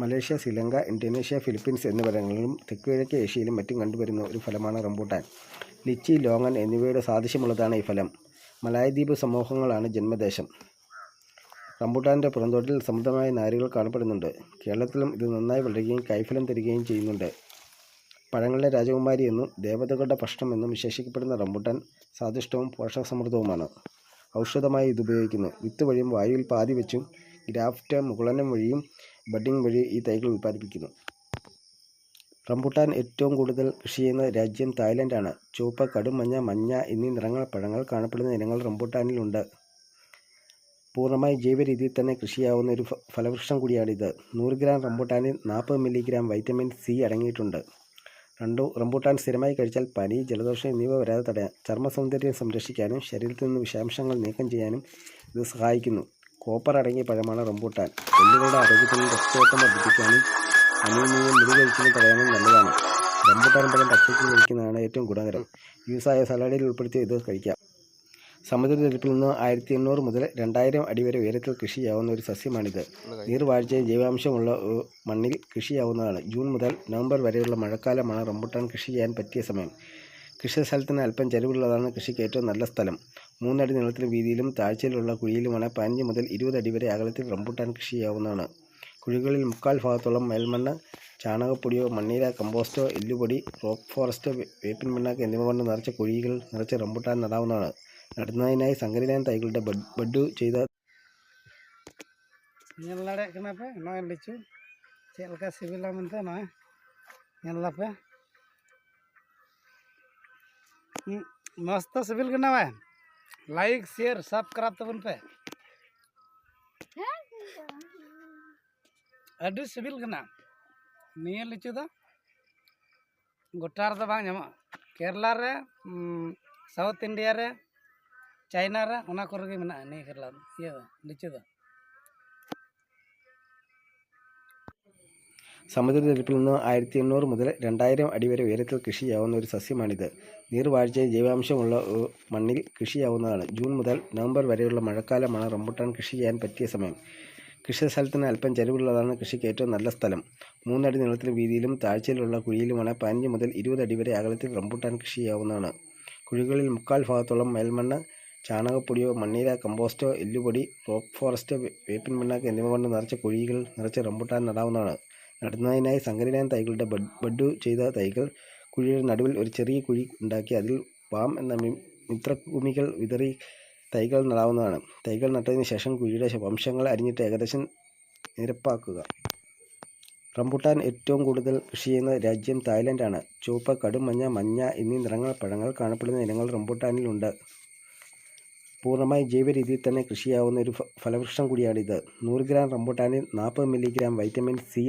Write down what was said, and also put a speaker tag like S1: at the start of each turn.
S1: Malaysia Sri Lanka Indonesia Philippines എന്നിവിടങ്ങളിലും തെക്കുകിഴക്ക് ഏഷ്യയിലും മറ്റും കണ്ടുവരുന്ന ഒരു ഫലമാണ് റംബൂട്ടാൻ. ലിച്ചി ലോങ്ങൻ എന്നിവയുടെ സാദൃശ്യമുള്ളതാണ് ഈ ഫലം. മലായദ്വീപ് സമൂഹങ്ങളാണ് ജന്മദേശം. റംബൂട്ടാന്റെ പുറന്തോട്ടിൽ സമൃദ്ധമായ നാരുകൾ കാണപ്പെടുന്നുണ്ട്. കേരളത്തിലും ഇത് നന്നായി വളരുകയും കൈഫലം തരികയും ചെയ്യുന്നുണ്ട്. പഴങ്ങളുടെ രാജകുമാരി എന്നും ദേവതകളുടെ ഭക്ഷണം എന്നും വിശേഷിക്കപ്പെടുന്ന റംബൂട്ടാൻ സ്വാദിഷ്ടവും പോഷകസമൃദ്ധവുമാണ്. ഔഷധമായി ഇത് ഉപയോഗിക്കുന്നു. വിത്ത് വഴിയും വായുവിൽ പാതി വെച്ചും ഗ്രാഫ്റ്റ് മുകുളനം വഴിയും ബഡിംഗ് വഴി ഈ തൈകൾ ഉൽപ്പാദിപ്പിക്കുന്നു. റംബുട്ടാൻ ഏറ്റവും കൂടുതൽ കൃഷി ചെയ്യുന്ന രാജ്യം തായ്ലൻഡാണ്. ചുവപ്പ് കടുമഞ്ഞ മഞ്ഞ എന്നീ നിറങ്ങൾ പഴങ്ങൾ കാണപ്പെടുന്ന ഇനങ്ങൾ റംബുട്ടാനിലുണ്ട്. പൂർണമായി ജൈവ രീതിയിൽ തന്നെ കൃഷിയാവുന്ന ഒരു ഫലവൃക്ഷം കൂടിയാണിത്. നൂറ് ഗ്രാം റംബൂട്ടാനിൽ നാൽപ്പത് മില്ലിഗ്രാം വൈറ്റമിൻ സി അടങ്ങിയിട്ടുണ്ട്. രണ്ടു റംബൂട്ടാൻ സ്ഥിരമായി കഴിച്ചാൽ പനി ജലദോഷം എന്നിവ വരാതെ തടയാൻ ചർമ്മ സൗന്ദര്യം സംരക്ഷിക്കാനും ശരീരത്തിൽ നിന്ന് വിഷാംശങ്ങൾ നീക്കം ചെയ്യാനും ഇത് സഹായിക്കുന്നു. കോപ്പർ അടങ്ങിയ പഴമാണ് റംബൂട്ടാൻ. എല്ലുകളുടെ ആരോഗ്യത്തിനും രക്തയോട്ടം വർദ്ധിപ്പിക്കാനും അനീമിയും മുറികഴിച്ചിലും തടയാനും നല്ലതാണ്. റംബൂട്ടാൻ പഴം പച്ചയ്ക്ക് കഴിക്കുന്നതാണ് ഏറ്റവും ഗുണകരം. യൂസായ സലാഡിൽ ഉൾപ്പെടുത്തി ഇത് കഴിക്കാം. സമുദ്രനിരപ്പിൽ നിന്ന് ആയിരത്തി എണ്ണൂറ് മുതൽ രണ്ടായിരം അടി വരെ ഉയരത്തിൽ കൃഷിയാവുന്ന ഒരു സസ്യമാണിത്. നീർവാഴ്ചയും ജൈവാംശമുള്ള മണ്ണിൽ കൃഷിയാവുന്നതാണ്. ജൂൺ മുതൽ നവംബർ വരെയുള്ള മഴക്കാലമാണ് റംബൂട്ടാൻ കൃഷി ചെയ്യാൻ പറ്റിയ സമയം. കൃഷി സ്ഥലത്തിന് അല്പം ചെലവുള്ളതാണ് കൃഷിക്ക് ഏറ്റവും നല്ല സ്ഥലം. മൂന്നടി നീളത്തിലും വീതിയിലും താഴ്ചയിലുള്ള കുഴിയിലുമാണ് പതിനഞ്ച് മുതൽ ഇരുപത് അടി വരെ അകലത്തിൽ റംബുട്ടാൻ കൃഷി ചെയ്യാവുന്നതാണ് കുഴികളിൽ മുക്കാൽ ഭാഗത്തോളം മേൽമണ്ണ് ചാണകപ്പൊടിയോ മണ്ണീര കമ്പോസ്റ്റോ എല്ലുപൊടി റോക്ക് ഫോറസ്റ്റ് വേ- വേപ്പിൻ പിണ്ണാക്ക് എന്നിവ കൊണ്ട് നിറച്ച കുഴികൾ നിറച്ച് റംബുട്ടാൻ നടാവുന്നതാണ് നടുന്നതിനായി സങ്കരയിലാൻ തൈകളുടെ ബഡ് ബഡ് ചെയ്ത
S2: ᱧᱮᱞ ᱫᱟᱲᱮᱭᱟᱜ ᱠᱟᱱᱟ ᱯᱮ ᱱᱚᱜᱼᱚᱭ ᱞᱤᱪᱩ ᱪᱮᱫ ᱞᱮᱠᱟ ᱥᱤᱵᱤᱞᱟ ᱢᱮᱱᱛᱮ ᱱᱚᱜᱼᱚᱭ ᱧᱮᱞ ᱫᱟᱯᱮ ᱦᱩᱸ, ᱢᱚᱡᱽ ᱛᱚ ᱥᱤᱵᱤᱞ ᱠᱟᱱᱟ ᱵᱮ ᱞᱟᱭᱤᱠ ᱥᱮᱭᱟᱨ ᱥᱟᱵᱥᱠᱨᱟᱭᱤᱵ ᱛᱟᱵᱚᱱ ᱯᱮ ᱟᱹᱰᱤ ᱥᱤᱵᱤᱞ ᱠᱟᱱᱟ ᱱᱤᱭᱟᱹ ᱞᱤᱪᱩ ᱫᱚ ᱜᱚᱴᱟ ᱨᱮᱫᱚ ᱵᱟᱝ ᱧᱟᱢᱚᱜᱼᱟ ᱠᱮᱨᱞᱟ ᱨᱮ ᱥᱟᱣᱩᱛᱷ ᱤᱱᱰᱤᱭᱟ ᱨᱮ ᱪᱟᱭᱱᱟ ᱨᱮ ᱚᱱᱟ ᱠᱚᱨᱮ ᱜᱮ ᱢᱮᱱᱟᱜᱼᱟ ᱱᱤᱭᱟᱹ ᱠᱮᱨᱞᱟ ᱫᱚ ᱤᱭᱟᱹ ᱫᱚ ᱞᱤᱪᱩ ᱫᱚ
S1: സമുദ്രനിരപ്പിൽ നിന്ന് ആയിരത്തി എണ്ണൂറ് മുതൽ രണ്ടായിരം അടി വരെ ഉയരത്തിൽ കൃഷിയാവുന്ന ഒരു സസ്യമാണിത്. നീർവാഴ്ചയിൽ ജൈവാംശമുള്ള മണ്ണിൽ കൃഷിയാവുന്നതാണ്. ജൂൺ മുതൽ നവംബർ വരെയുള്ള മഴക്കാലമാണ് റംബുട്ടാൻ കൃഷി ചെയ്യാൻ പറ്റിയ സമയം. കൃഷി സ്ഥലത്തിന് അല്പം ചെലവുള്ളതാണ് കൃഷിക്ക് ഏറ്റവും നല്ല സ്ഥലം. മൂന്നടി നീളത്തിലും വീതിയിലും താഴ്ചയിലുള്ള കുഴിയിലുമാണ് പതിനഞ്ച് മുതൽ ഇരുപത് അടി വരെ അകലത്തിൽ റംബുട്ടാൻ കൃഷിയാവുന്നതാണ്. കുഴികളിൽ മുക്കാൽ ഭാഗത്തോളം മേൽമണ്ണ് ചാണകപ്പൊടിയോ മണ്ണീര കമ്പോസ്റ്റോ എല്ലുപൊടി റോക്ക് ഫോറസ്റ്റ് വേപ്പിൻ പിണ്ണാക്ക് എന്നിവ കൊണ്ട് നിറച്ച കുഴികൾ നിറച്ച് റംബുട്ടാൻ നടാവുന്നതാണ്. നടുന്നതിനായി സങ്കരയിലാൻ തൈകളുടെ ബഡ് ചെയ്ത തൈകൾ കുഴിയുടെ നടുവിൽ ഒരു ചെറിയ കുഴി ഉണ്ടാക്കി അതിൽ വാം എന്ന മിത്രഭൂമികൾ വിതറി തൈകൾ നടാവുന്നതാണ്. തൈകൾ നട്ടതിന് ശേഷം കുഴിയുടെ വംശങ്ങൾ അരിഞ്ഞിട്ട് ഏകദേശം നിരപ്പാക്കുക. റംബുട്ടാൻ ഏറ്റവും കൂടുതൽ കൃഷി ചെയ്യുന്ന രാജ്യം തായ്ലൻഡാണ്. ചുവപ്പ് കടും മഞ്ഞ മഞ്ഞ എന്നീ നിറങ്ങൾ പഴങ്ങൾ കാണപ്പെടുന്ന ഇനങ്ങൾ റംബുട്ടാനിലുണ്ട് പൂർണമായി ജൈവ രീതിയിൽ തന്നെ കൃഷിയാവുന്ന ഒരു ഫലവൃക്ഷം കൂടിയാണിത്. നൂറ് ഗ്രാം റംബുട്ടാനിൽ നാൽപ്പത് മില്ലിഗ്രാം വൈറ്റമിൻ സി